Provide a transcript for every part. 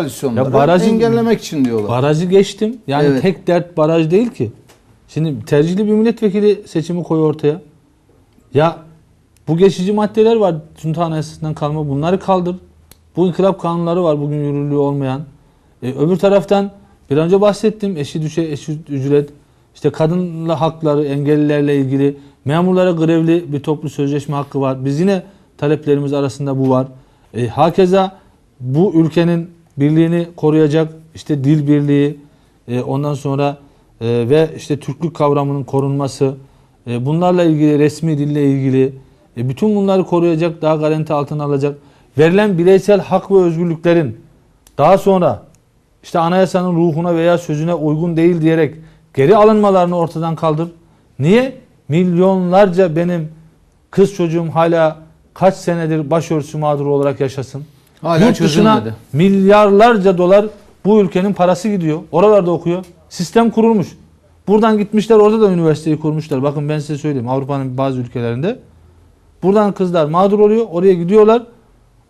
koalisyonları Ya barajı- engellemek için diyorlar. Barajı geçtim. Yani Evet. tek dert baraj değil ki. Şimdi tercihli bir milletvekili seçimi koy ortaya. Ya bu geçici maddeler var Junta Anayasası'ndan kalma. Bunları kaldır. Bu inkılap kanunları var bugün yürürlüğü olmayan. E, öbür taraftan bir önce bahsettim. Eşi düşe eşi ücret. İşte kadınla hakları, engellilerle ilgili memurlara grevli bir toplu sözleşme hakkı var. Biz yine taleplerimiz arasında bu var. E, hakeza bu ülkenin birliğini koruyacak işte dil birliği, e, ondan sonra e, ve işte Türklük kavramının korunması, e, bunlarla ilgili resmi dille ilgili e, bütün bunları koruyacak, daha garanti altına alacak. Verilen bireysel hak ve özgürlüklerin daha sonra işte anayasanın ruhuna veya sözüne uygun değil diyerek geri alınmalarını ortadan kaldır. Niye? Milyonlarca benim kız çocuğum hala kaç senedir başörtüsü mağduru olarak yaşasın. Hala Yurt dışına çözülmedi. milyarlarca dolar bu ülkenin parası gidiyor. Oralarda okuyor. Sistem kurulmuş. Buradan gitmişler orada da üniversiteyi kurmuşlar. Bakın ben size söyleyeyim Avrupa'nın bazı ülkelerinde. Buradan kızlar mağdur oluyor. Oraya gidiyorlar.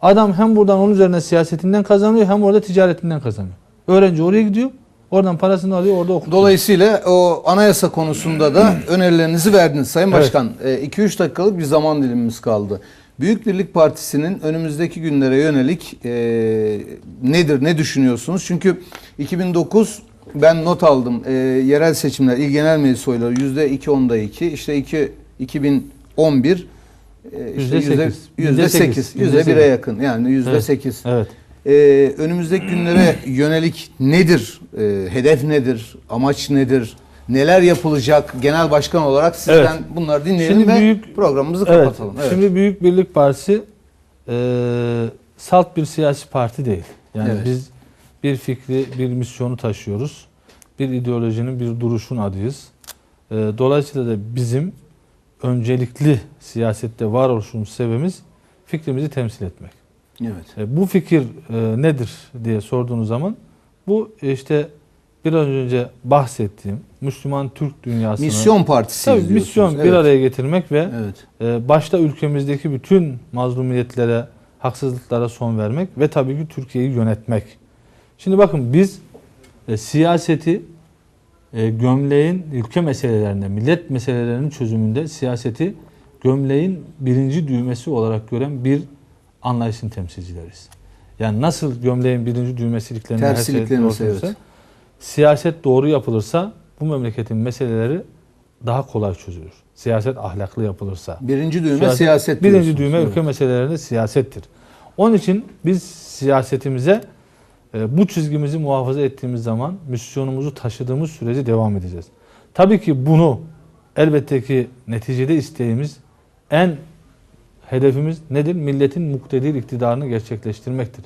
Adam hem buradan onun üzerine siyasetinden kazanıyor hem orada ticaretinden kazanıyor. Öğrenci oraya gidiyor. Oradan parasını alıyor orada okuyor. Dolayısıyla o anayasa konusunda da önerilerinizi verdiniz Sayın Evet. Başkan. 2-3 dakikalık bir zaman dilimimiz kaldı. Büyük Birlik Partisi'nin önümüzdeki günlere yönelik e, nedir, ne düşünüyorsunuz? Çünkü 2009 ben not aldım. E, yerel seçimler, il genel meclis oyları %2 onda 2. İşte 2, 2011 e, işte Yüzde yüzde sekiz. yüzde Yüzde sekiz, sekiz. yüzde Yüzde bire sekiz. yakın yani yüzde Evet. sekiz. Evet. Ee, önümüzdeki günlere yönelik nedir? Ee, hedef nedir? Amaç nedir? Neler yapılacak genel başkan olarak sizden Evet. bunları dinleyelim Şimdi ve büyük- programımızı Evet. kapatalım. Evet. Şimdi Büyük Birlik Partisi e, salt bir siyasi parti değil. Yani Evet. biz bir fikri, bir misyonu taşıyoruz. Bir ideolojinin, bir duruşun adıyız. E, dolayısıyla da bizim öncelikli siyasette varoluşumuz sebebimiz fikrimizi temsil etmek. evet. E, bu fikir e, nedir diye sorduğunuz zaman bu e, işte biraz önce bahsettiğim Müslüman Türk dünyasını Misyon partisi Tabii misyon Evet. bir araya getirmek ve Evet. e, başta ülkemizdeki bütün mazlumiyetlere, haksızlıklara son vermek ve tabii ki Türkiye'yi yönetmek. Şimdi bakın biz e, siyaseti e, gömleğin ülke meselelerinde, millet meselelerinin çözümünde siyaseti gömleğin birinci düğmesi olarak gören bir anlayışın temsilcileriyiz. Yani nasıl gömleğin birinci düğmesi her şey evet. Siyaset doğru yapılırsa bu memleketin meseleleri daha kolay çözülür. Siyaset ahlaklı yapılırsa. Birinci düğme Siyaset- siyaset Birinci düğme Evet. ülke meselelerinde siyasettir. Onun için biz siyasetimize e, bu çizgimizi muhafaza ettiğimiz zaman misyonumuzu taşıdığımız sürece devam edeceğiz. Tabii ki bunu elbette ki neticede isteğimiz en hedefimiz nedir? Milletin muktedir iktidarını gerçekleştirmektir.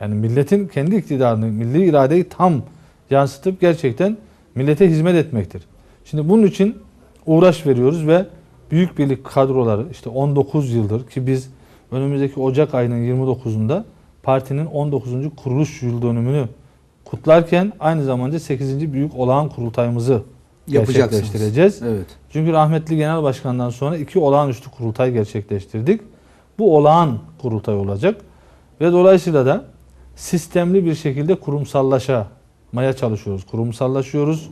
Yani milletin kendi iktidarını, milli iradeyi tam yansıtıp gerçekten millete hizmet etmektir. Şimdi bunun için uğraş veriyoruz ve büyük birlik kadroları işte 19 yıldır ki biz önümüzdeki Ocak ayının 29'unda partinin 19. kuruluş yıl dönümünü kutlarken aynı zamanda 8. büyük olağan kurultayımızı gerçekleştireceğiz. Evet. Çünkü rahmetli genel başkandan sonra iki olağanüstü kurultay gerçekleştirdik. Bu olağan kurultay olacak ve dolayısıyla da sistemli bir şekilde kurumsallaşmaya çalışıyoruz. Kurumsallaşıyoruz.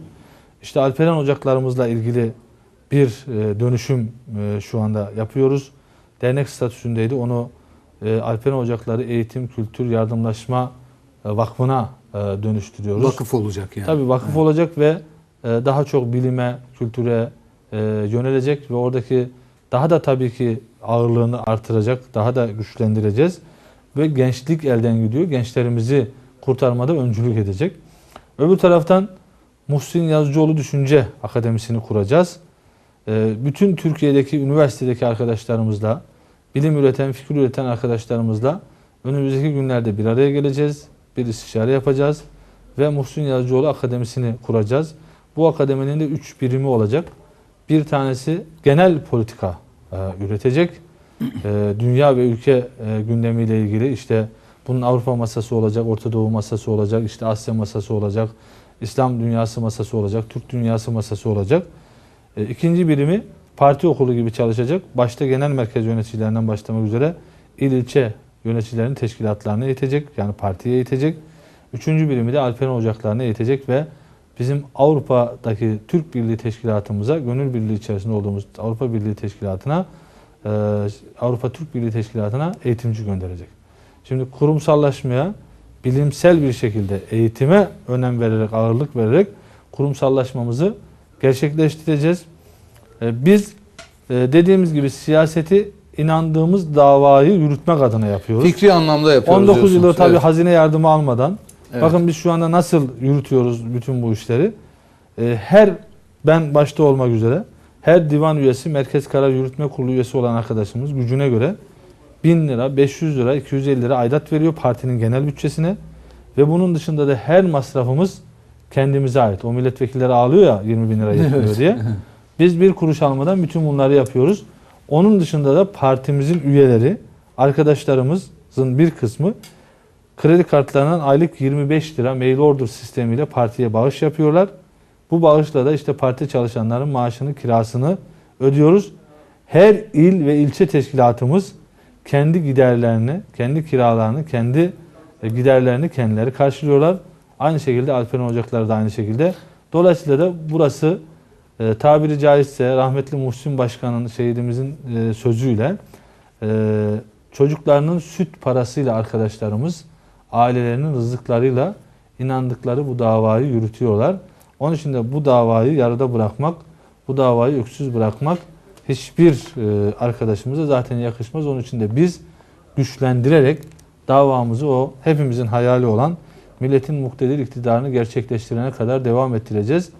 İşte Alperen ocaklarımızla ilgili bir e, dönüşüm e, şu anda yapıyoruz. Dernek statüsündeydi. Onu e, Alperen Ocakları Eğitim, Kültür, Yardımlaşma Vakfı'na dönüştürüyoruz. Vakıf olacak yani. Tabii vakıf olacak ve daha çok bilime, kültüre yönelecek ve oradaki daha da tabii ki ağırlığını artıracak, daha da güçlendireceğiz. Ve gençlik elden gidiyor. Gençlerimizi kurtarmada öncülük edecek. Öbür taraftan Muhsin Yazıcıoğlu Düşünce Akademisi'ni kuracağız. E, bütün Türkiye'deki üniversitedeki arkadaşlarımızla, bilim üreten, fikir üreten arkadaşlarımızla önümüzdeki günlerde bir araya geleceğiz. Bir istişare yapacağız ve Muhsin Yazıcıoğlu Akademisi'ni kuracağız. Bu akademinin de üç birimi olacak. Bir tanesi genel politika e, üretecek. E, dünya ve ülke e, gündemiyle ilgili işte bunun Avrupa masası olacak, Orta Doğu masası olacak, işte Asya masası olacak, İslam dünyası masası olacak, Türk dünyası masası olacak. E, ikinci birimi parti okulu gibi çalışacak. Başta genel merkez yöneticilerinden başlamak üzere il ilçe yöneticilerin teşkilatlarını eğitecek. Yani partiye eğitecek. Üçüncü birimi de Alperen Ocakları'na eğitecek ve bizim Avrupa'daki Türk Birliği Teşkilatımıza, gönül birliği içerisinde olduğumuz Avrupa Birliği Teşkilatı'na, e, Avrupa Türk Birliği Teşkilatı'na eğitimci gönderecek. Şimdi kurumsallaşmaya bilimsel bir şekilde eğitime önem vererek, ağırlık vererek kurumsallaşmamızı gerçekleştireceğiz. E, Biz e, dediğimiz gibi siyaseti inandığımız davayı yürütmek adına yapıyoruz. Fikri anlamda yapıyoruz 19 yılı diyorsunuz. tabii Evet. hazine yardımı almadan. Evet. Bakın biz şu anda nasıl yürütüyoruz bütün bu işleri. E, Her ben başta olmak üzere her divan üyesi, Merkez Karar Yürütme Kurulu üyesi olan arkadaşımız gücüne göre 1000 lira, 500 lira, 250 lira aidat veriyor partinin genel bütçesine. Ve bunun dışında da her masrafımız kendimize ait. O milletvekilleri ağlıyor ya 20 bin lira yetmiyor Evet. diye. Biz bir kuruş almadan bütün bunları yapıyoruz. Onun dışında da partimizin üyeleri, arkadaşlarımızın bir kısmı kredi kartlarından aylık 25 lira mail order sistemiyle partiye bağış yapıyorlar. Bu bağışla da işte parti çalışanların maaşını, kirasını ödüyoruz. Her il ve ilçe teşkilatımız kendi giderlerini, kendi kiralarını, kendi e, giderlerini kendileri karşılıyorlar. Aynı şekilde Alperen Ocakları da aynı şekilde. Dolayısıyla da burası e, tabiri caizse rahmetli Muhsin Başkan'ın şehidimizin e, sözüyle e, çocuklarının süt parasıyla arkadaşlarımız ailelerinin rızıklarıyla inandıkları bu davayı yürütüyorlar. Onun için de bu davayı yarıda bırakmak, bu davayı öksüz bırakmak hiçbir e, arkadaşımıza zaten yakışmaz. Onun için de biz güçlendirerek davamızı o hepimizin hayali olan milletin muktedir iktidarını gerçekleştirene kadar devam ettireceğiz.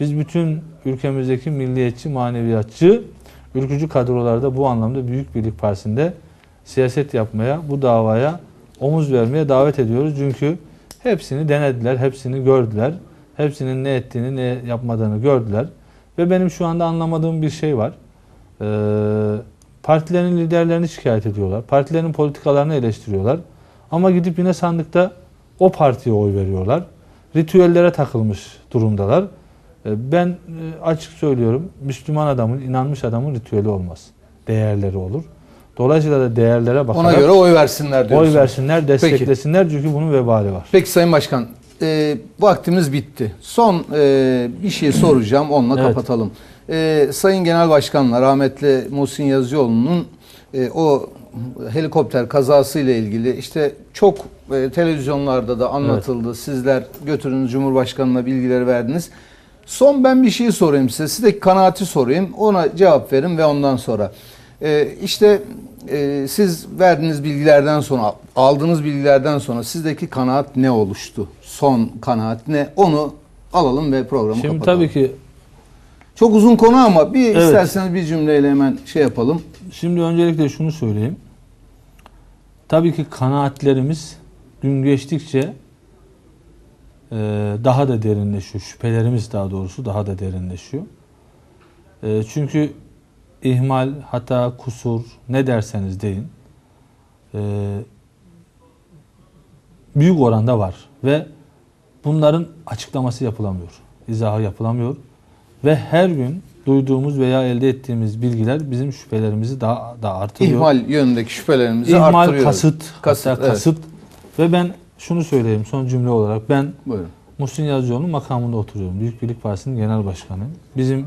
Biz bütün ülkemizdeki milliyetçi, maneviyatçı, ülkücü kadrolarda bu anlamda Büyük Birlik Partisi'nde siyaset yapmaya, bu davaya omuz vermeye davet ediyoruz. Çünkü hepsini denediler, hepsini gördüler. Hepsinin ne ettiğini, ne yapmadığını gördüler. Ve benim şu anda anlamadığım bir şey var. Ee, partilerin liderlerini şikayet ediyorlar. Partilerin politikalarını eleştiriyorlar. Ama gidip yine sandıkta o partiye oy veriyorlar. Ritüellere takılmış durumdalar. Ee, Ben e, açık söylüyorum, Müslüman adamın, inanmış adamın ritüeli olmaz. Değerleri olur. Dolayısıyla da değerlere bakarak Ona göre oy versinler diyorsunuz. oy versinler, desteklesinler çünkü bunun vebali var. Peki Sayın Başkan, e, vaktimiz bitti. Son e, bir şey soracağım, onunla Evet. kapatalım. E, Sayın Genel Başkan'la rahmetli Muhsin Yazıcıoğlu'nun e, o helikopter kazası ile ilgili işte çok e, televizyonlarda da anlatıldı. Sizler götürünüz Cumhurbaşkanı'na bilgileri verdiniz. Son ben bir şey sorayım size. Sizdeki kanaati sorayım. Ona cevap verin ve ondan sonra. E, işte e, siz verdiğiniz bilgilerden sonra, aldığınız bilgilerden sonra sizdeki kanaat ne oluştu? Son kanaat ne? Onu alalım ve programı Şimdi kapatalım. tabii ki Çok uzun konu ama bir Evet. isterseniz bir cümleyle hemen şey yapalım. Şimdi öncelikle şunu söyleyeyim. Tabii ki kanaatlerimiz gün geçtikçe e, daha da derinleşiyor. Şüphelerimiz daha doğrusu daha da derinleşiyor. E, Çünkü ihmal, hata, kusur ne derseniz deyin e, büyük oranda var ve bunların açıklaması yapılamıyor, izahı yapılamıyor ve her gün duyduğumuz veya elde ettiğimiz bilgiler bizim şüphelerimizi daha da artırıyor. İhmal yönündeki şüphelerimizi İhmal, arttırıyoruz. kasıt, Kasıt, hatta evet. kasıt ve ben şunu söyleyeyim son cümle olarak ben Buyurun. Muhsin Yazıcıoğlu'nun makamında oturuyorum. Büyük Birlik Partisi'nin genel başkanıyım. Bizim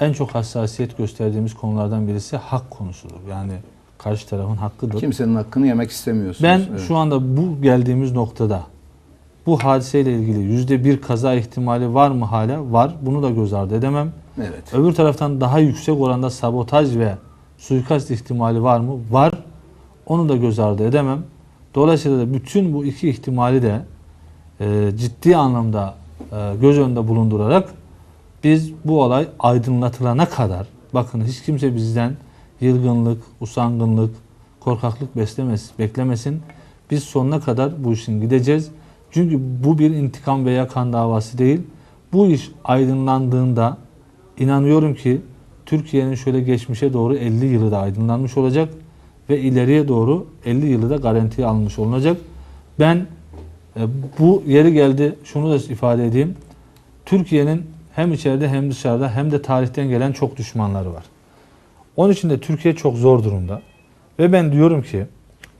en çok hassasiyet gösterdiğimiz konulardan birisi hak konusudur. Yani karşı tarafın hakkıdır. Kimsenin hakkını yemek istemiyorsunuz. Ben Evet. şu anda bu geldiğimiz noktada bu hadiseyle ilgili yüzde bir kaza ihtimali var mı hala? Var. Bunu da göz ardı edemem. Evet. Öbür taraftan daha yüksek oranda sabotaj ve suikast ihtimali var mı? Var. Onu da göz ardı edemem. Dolayısıyla da bütün bu iki ihtimali de e, ciddi anlamda e, göz önünde bulundurarak biz bu olay aydınlatılana kadar bakın hiç kimse bizden yılgınlık, usangınlık, korkaklık beslemez, beklemesin. Biz sonuna kadar bu işin gideceğiz. Çünkü bu bir intikam veya kan davası değil. Bu iş aydınlandığında inanıyorum ki Türkiye'nin şöyle geçmişe doğru 50 yılı da aydınlanmış olacak ve ileriye doğru 50 yılı da garantiye alınmış olacak. Ben e, bu yeri geldi şunu da ifade edeyim. Türkiye'nin hem içeride hem dışarıda hem de tarihten gelen çok düşmanları var. Onun için de Türkiye çok zor durumda. Ve ben diyorum ki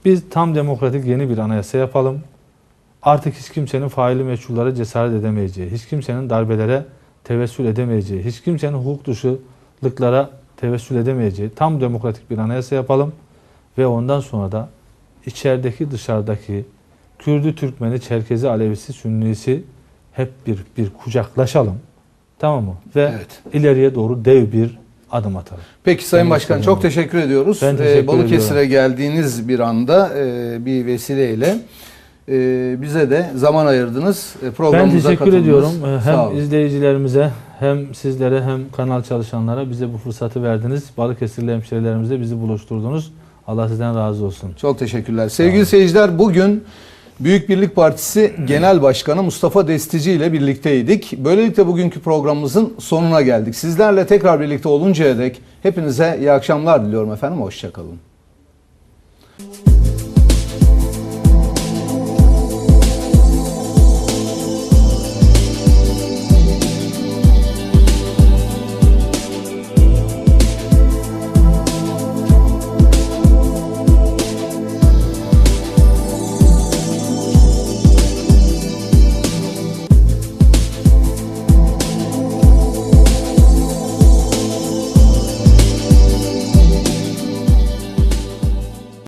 biz tam demokratik yeni bir anayasa yapalım. Artık hiç kimsenin faili meçhullara cesaret edemeyeceği, hiç kimsenin darbelere tevessül edemeyeceği, hiç kimsenin hukuk dışılıklara tevessül edemeyeceği tam demokratik bir anayasa yapalım ve ondan sonra da içerideki dışarıdaki Kürdü, Türkmeni, Çerkezi, Alevisi, Sünnisi hep bir bir kucaklaşalım. Tamam mı? Ve Evet. ileriye doğru dev bir adım atalım. Peki Sayın Ben Başkan çok teşekkür ediyoruz. Ben Ee, teşekkür Balıkesir'e geldiğiniz bir anda e, bir vesileyle bize de zaman ayırdınız. E, Ben programımıza teşekkür katıldınız. ediyorum. Ee. Hem izleyicilerimize hem sizlere hem kanal çalışanlara bize bu fırsatı verdiniz. Balıkesirli hemşehrilerimizle bizi buluşturdunuz. Allah sizden razı olsun. Çok teşekkürler. Sevgili seyirciler bugün Büyük Birlik Partisi Genel Başkanı Mustafa Destici ile birlikteydik. Böylelikle bugünkü programımızın sonuna geldik. Sizlerle tekrar birlikte oluncaya dek hepinize iyi akşamlar diliyorum efendim. Hoşçakalın.